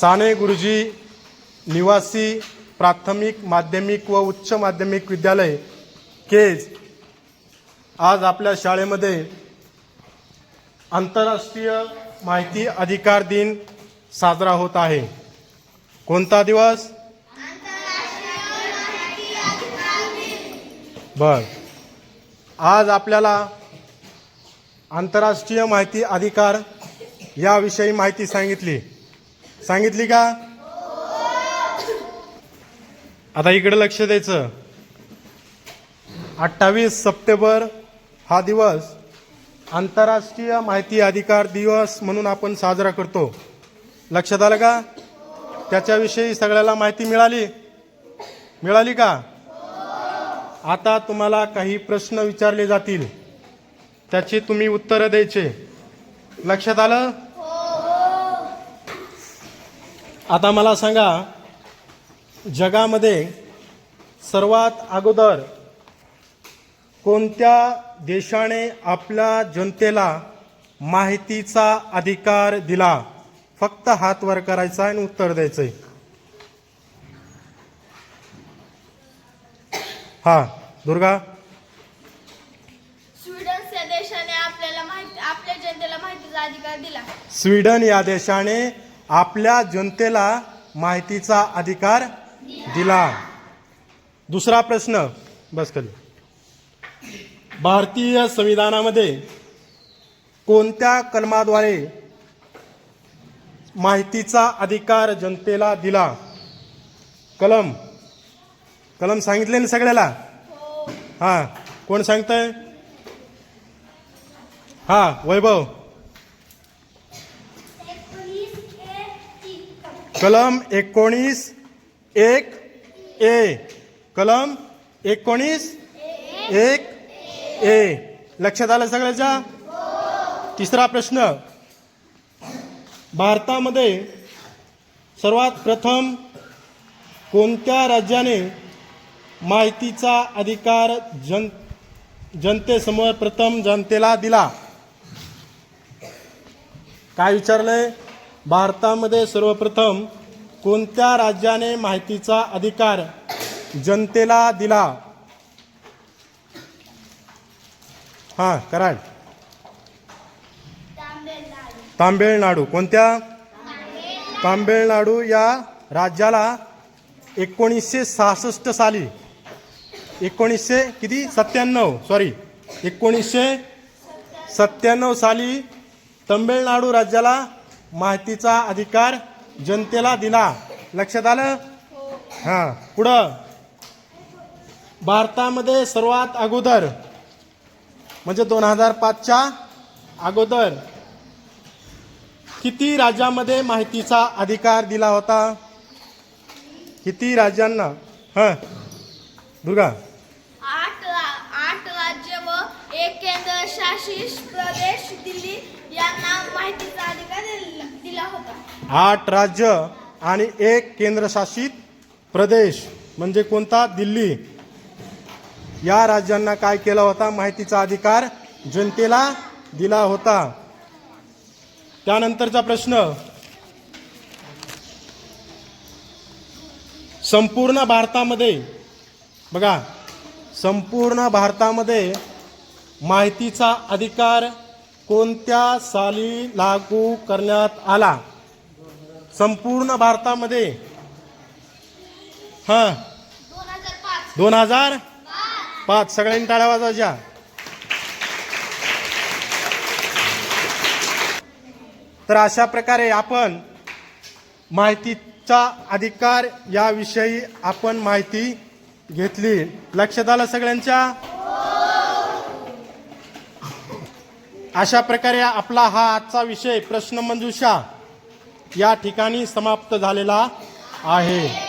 साने गुरुजी निवासी प्राथमिक माध्यमिक व उच्च माध्यमिक विद्यालय केज आज आपल्या शाळेमध्ये आंतरराष्ट्रीय माहिती अधिकार दिन साजरा होत आहे. कोणता दिवस? बर. आज आपल्याला आंतरराष्ट्रीय माहिती अधिकार याविषयी माहिती सांगितली. सांगितली का? आता इकडे लक्ष द्यायचं. अठ्ठावीस सप्टेंबर हा दिवस आंतरराष्ट्रीय माहिती अधिकार दिवस म्हणून आपण साजरा करतो. लक्षात आलं का? त्याच्याविषयी सगळ्याला माहिती मिळाली? मिळाली का? आता तुम्हाला काही प्रश्न विचारले जातील. त्याची तुम्ही उत्तरं द्यायचे. लक्षात आलं? आता मला सांगा जगामध्ये सर्वात अगोदर कोणत्या देशाने आपल्या जनतेला माहितीचा अधिकार दिला? फक्त हात वर करायचा आणि उत्तर द्यायचंय हा दुर्गा. स्वीडन या देशाने आपल्याला माहिती आपल्या जनतेला माहितीचा अधिकार दिला. स्वीडन या देशाने आपल्या जनतेला माहितीचा अधिकार दिला. दुसरा प्रश्न बस कधी भारतीय संविधानामध्ये कोणत्या कलमाद्वारे माहितीचा अधिकार जनतेला दिला? कलम कलम सांगितले ना सगळ्याला? हा कोण सांगतंय? हा वैभव. कलम एकोणीस एक ए. कलम एकोणीस एक ए. लक्षात आलं सगळ्याच्या? तिसरा प्रश्न. भारतामध्ये सर्वात प्रथम कोणत्या राज्याने माहितीचा अधिकार जन जनतेसमोर प्रथम जनतेला दिला? काय विचारलंय? भारतामध्ये सर्वप्रथम कोणत्या राज्याने माहितीचा अधिकार जनतेला दिला? हां कराड. तामिळनाडू कोणत्या? तामिळनाडू या राज्याला एकोणीसशे सहासष्ट साली एकोणीसशे किती? सत्त्याण्णव सॉरी एकोणीसशे सत्त्याण्णव साली तमिळनाडू राज्याला माहितीचा अधिकार जनतेला दिला. लक्षात आलं? हां पुढं. भारतामध्ये सर्वात अगोदर म्हणजे दोन हजार पाचच्या अगोदर किती राज्यामध्ये माहितीचा अधिकार दिला होता? किती राज्यांना? हां. दुर्गा. आठ आठ राज्य व एक केंद्रशासित प्रदेश दिल्ली. आठ राज्य आणि एक केंद्रशासित प्रदेश म्हणजे कोणता? दिल्ली. या राज्यांना काय केला होता? माहितीचा अधिकार जनतेला दिला होता. त्यानंतरचा प्रश्न संपूर्ण भारतामध्ये बघा संपूर्ण भारतामध्ये माहितीचा अधिकार कोणत्या साली लागू करण्यात आला? संपूर्ण भारतामध्ये? हां. दोन हजार पाच. सगळ्यांनी टाळ्या वाजायच्या तर अशा प्रकारे आपण माहितीचा अधिकार याविषयी आपण माहिती घेतली. लक्षात आलं सगळ्यांच्या? अशा प्रकारे आपला हा आजचा विषय प्रश्नमंजुषा या ठिकाणी समाप्त झालेला आहे.